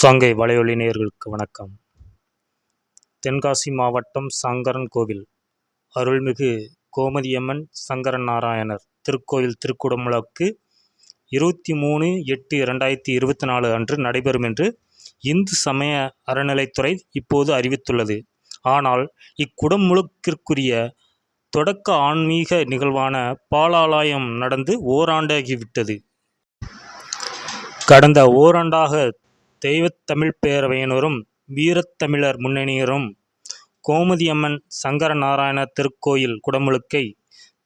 சங்கை வலையொலி நேயர்களுக்கு வணக்கம். தென்காசி மாவட்டம் சங்கரன் கோவில். அருள்மிகு கோமதியம்மன் சங்கரன் நாராயணர் திருக்கோயில் திருக்குடமுழக்கு இருபத்தி மூணு எட்டு இரண்டாயிரத்தி இருபத்தி நாலு அன்று நடைபெறும் என்று இந்து சமய அறநிலைத்துறை இப்போது அறிவித்துள்ளது. ஆனால் இக்குடமுழுக்கிற்குரிய தொடக்க ஆன்மீக நிகழ்வான பாலாலயம் நடந்து ஓராண்டாகிவிட்டது. கடந்த ஓராண்டாக தெய்வத்தமிழ் பேரவையினரும் வீரத்தமிழர் முன்னணியினரும் கோமதியம்மன் சங்கரநாராயண திருக்கோயில் குடமுழுக்கை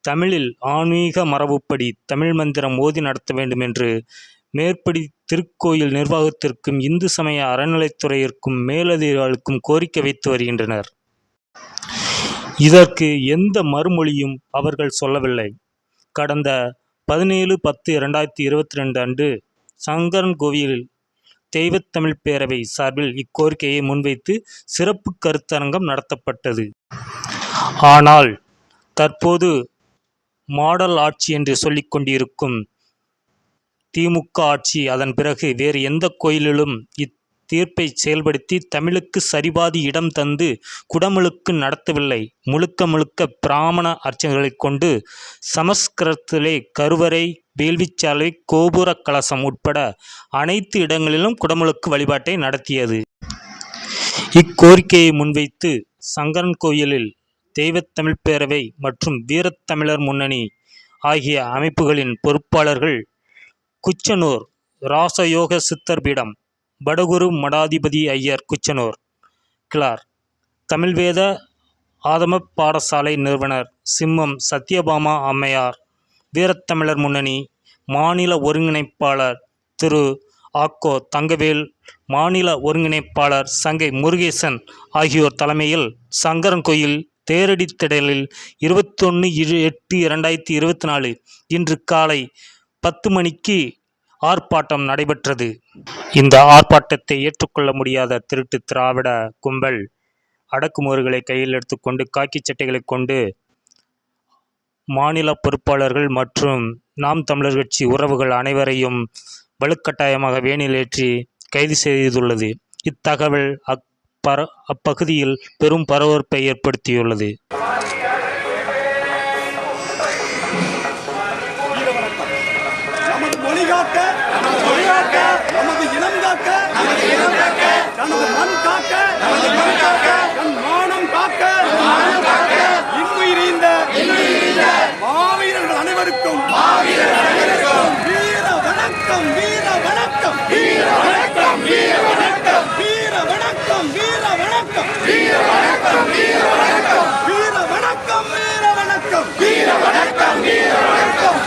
தமிழில் ஆன்மீக மரபுப்படி தமிழ் மந்திரம் ஓதி நடத்த வேண்டும் என்று மேற்படி திருக்கோயில் நிர்வாகத்திற்கும் இந்து சமய அறநிலைத்துறையிற்கும் மேலதிகாரிகளுக்கும் கோரிக்கை வைத்து வருகின்றனர். இதற்கு எந்த மறுமொழியும் அவர்கள் சொல்லவில்லை. கடந்த பதினேழு பத்து இரண்டாயிரத்தி இருபத்தி ரெண்டு அன்று சங்கரன் கோவிலில் தெய்வத்தமிழ் பேரவை சார்பில் இக்கோரிக்கையை முன்வைத்து சிறப்பு கருத்தரங்கம் நடத்தப்பட்டது. ஆனால் தற்போது மாடல் ஆட்சி என்று சொல்லிக் கொண்டிருக்கும் திமுக ஆட்சி அதன் பிறகு வேறு எந்த கோயிலிலும் இத்தீர்ப்பை செயல்படுத்தி தமிழுக்கு சரிபாதி இடம் தந்து குடமுழுக்கு நடத்தவில்லை. முழுக்க முழுக்க பிராமண அர்ச்சனைகளை கொண்டு சமஸ்கிருதத்திலே கருவறை வேள்விச்சாலை கோபுர கலசம் உட்பட அனைத்து இடங்களிலும் குடமுழுக்கு வழிபாட்டை நடத்தியது. இக்கோரிக்கையை முன்வைத்து சங்கரன் கோயிலில் தெய்வத்தமிழ் பேரவை மற்றும் வீரத்தமிழர் முன்னணி ஆகிய அமைப்புகளின் பொறுப்பாளர்கள் குச்சனூர் ராசயோக சித்தர் பீடம் வடகுரு மடாதிபதி ஐயர் குச்சனூர் கிளார் தமிழ்வேத ஆதம பாடசாலை நிறுவனர் சிம்மம் சத்யபாமா அம்மையார் வீரத்தமிழர் முன்னணி மாநில ஒருங்கிணைப்பாளர் திரு ஆக்கோ தங்கவேல் மாநில ஒருங்கிணைப்பாளர் சங்கை முருகேசன் ஆகியோர் தலைமையில் சங்கரன்கோயில் தேரடி திடலில் இருபத்தொன்று இரு எட்டு இரண்டாயிரத்தி இருபத்தி நாலு இன்று காலை பத்து மணிக்கு ஆர்ப்பாட்டம் நடைபெற்றது. இந்த ஆர்ப்பாட்டத்தை ஏற்றுக்கொள்ள முடியாத திருட்டு திராவிட கும்பல் அடக்குமுறைகளை கையில் எடுத்துக்கொண்டு காக்கி சட்டைகளை கொண்டு மாநில பொறுப்பாளர்கள் மற்றும் நாம் தமிழர் கட்சி உறவுகள் அனைவரையும் வலுக்கட்டாயமாக வேனிலேற்றி கைது செய்துள்ளது. இத்தகவல் அப்பர அப்பகுதியில் பெரும் பரபரப்பை ஏற்படுத்தியுள்ளது. நமது காக்க நமது இனம் காக்க நமது இனம் காக்க நமது மண் காக்க நமது மண் காக்க நம் மானம் காக்க மானம் காக்க இன்னுயிரிந்த இன்னுயிரிந்த மாவீரர்கள் அனைவருக்கும் மாவீரர்கள் அனைவருக்கும் வீர வணக்கம் வீர வணக்கம் வீர வணக்கம் வீர வணக்கம் வீர வணக்கம் வீர வணக்கம் வீர வணக்கம் வீர வணக்கம் வீர வணக்கம் வீர வணக்கம் வீர வணக்கம் வீர வணக்கம்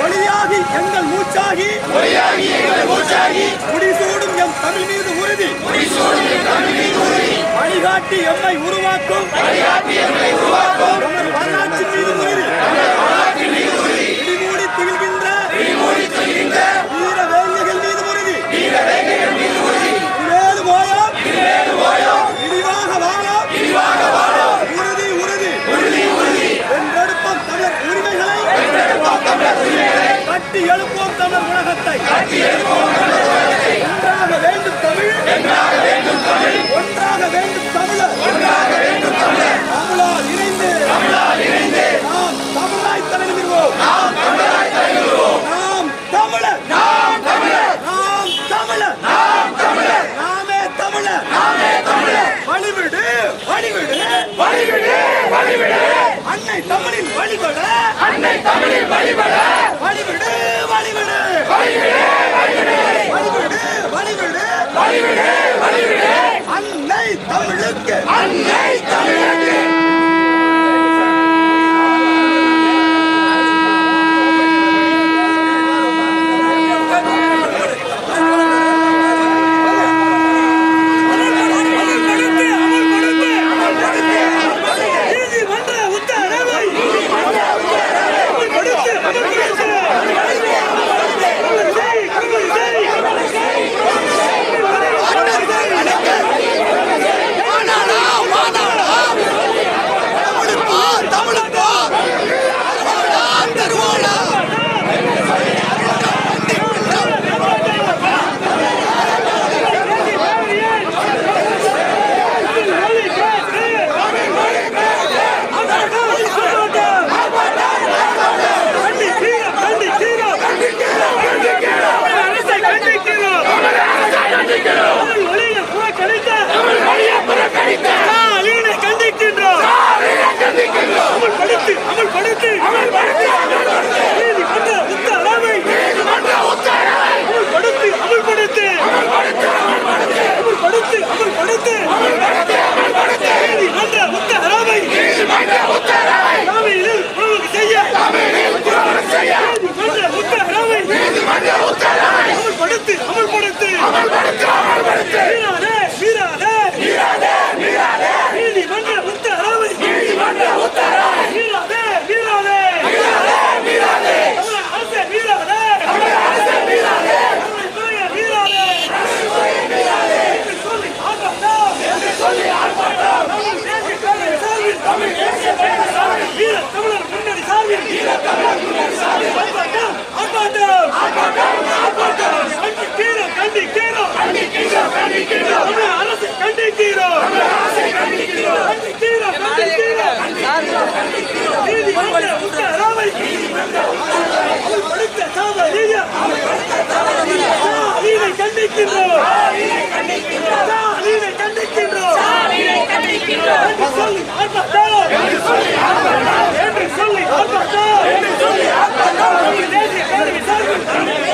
ஒளியாகி எங்கள் மூச்சாகி ஒளியாகி எங்கள் மூச்சாகி முடிசூடும் எம் தமிழ் மீது உறுதி. முடிசூடும் எம் தமிழ் மீது உறுதி வழிகாட்டி எம்மை உருவாக்கும். வழிகாட்டி எம்மை உருவாக்கும் நமது வரலாற்று மீது உறுதி. வரலாற்று மீது தமிழில் வழிபட அன்னை தமிழில் வழிபட. வழிவிடு வழிவிடு வழிவிடு வழிவிடு வழிவிடு வழிவிடு வழிவிடு வழிவிடு அன்னை கண்டிக்கின்றோம் ஸ்டாலினை கண்டிக்கின்றோம் என்று சொல்லி ஆர்ப்பாட்டம் என்று சொல்லி ஆர்ப்பாட்டம் என்று சொல்லி ஆர்ப்பாட்டம் தேசிய பேரவை சார்பில் தமிழக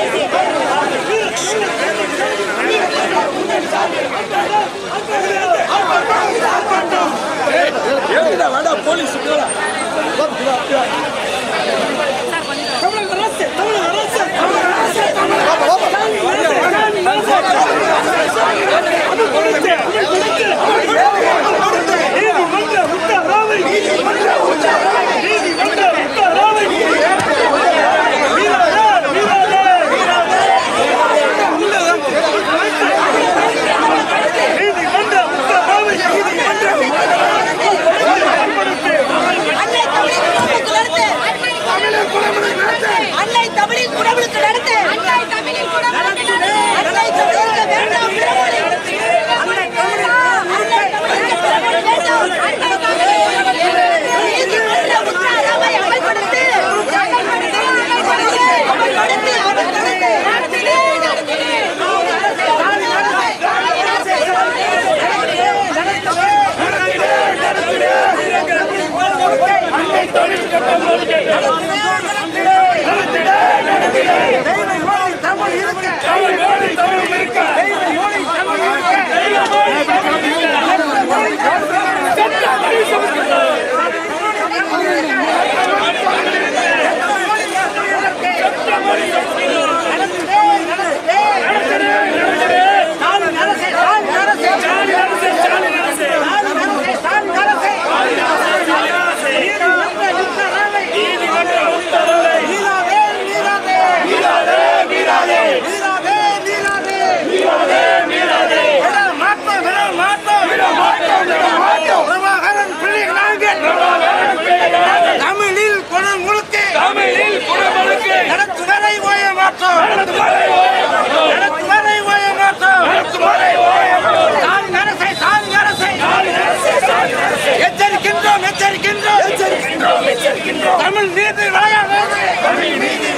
எச்சரிக்கின்றோம் தமிழ் மீது விளையாடாதே தமிழ் மீது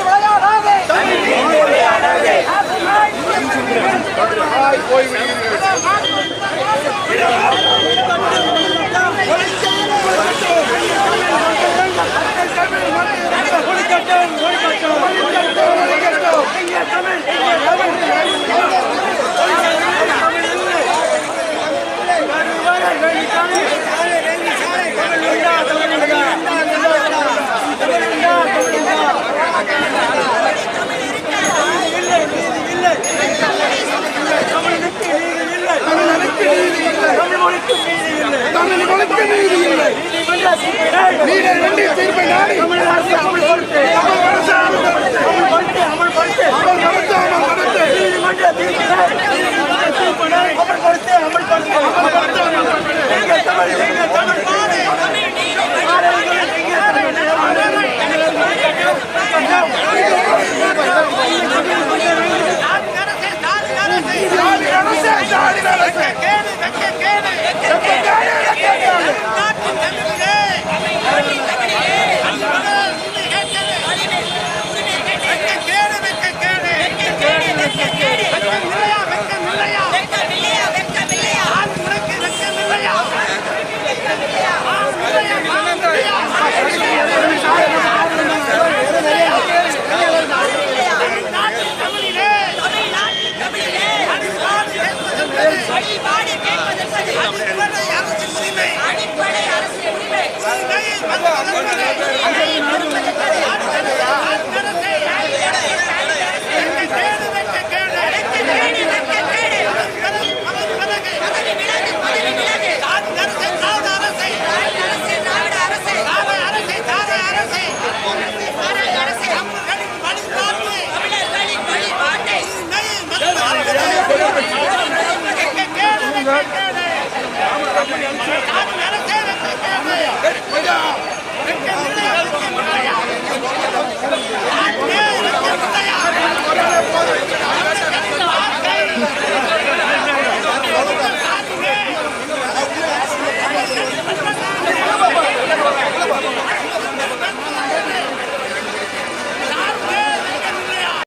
விளையாடாதே தமிழ் மீது விளையாடாதே தமிழ் மீது தமிழ் மொழிக்கு நீதி இல்லை நீதி இல்லை ரெண்டு தீர்ப்பை நாடி. தமிழக அரசு அமல்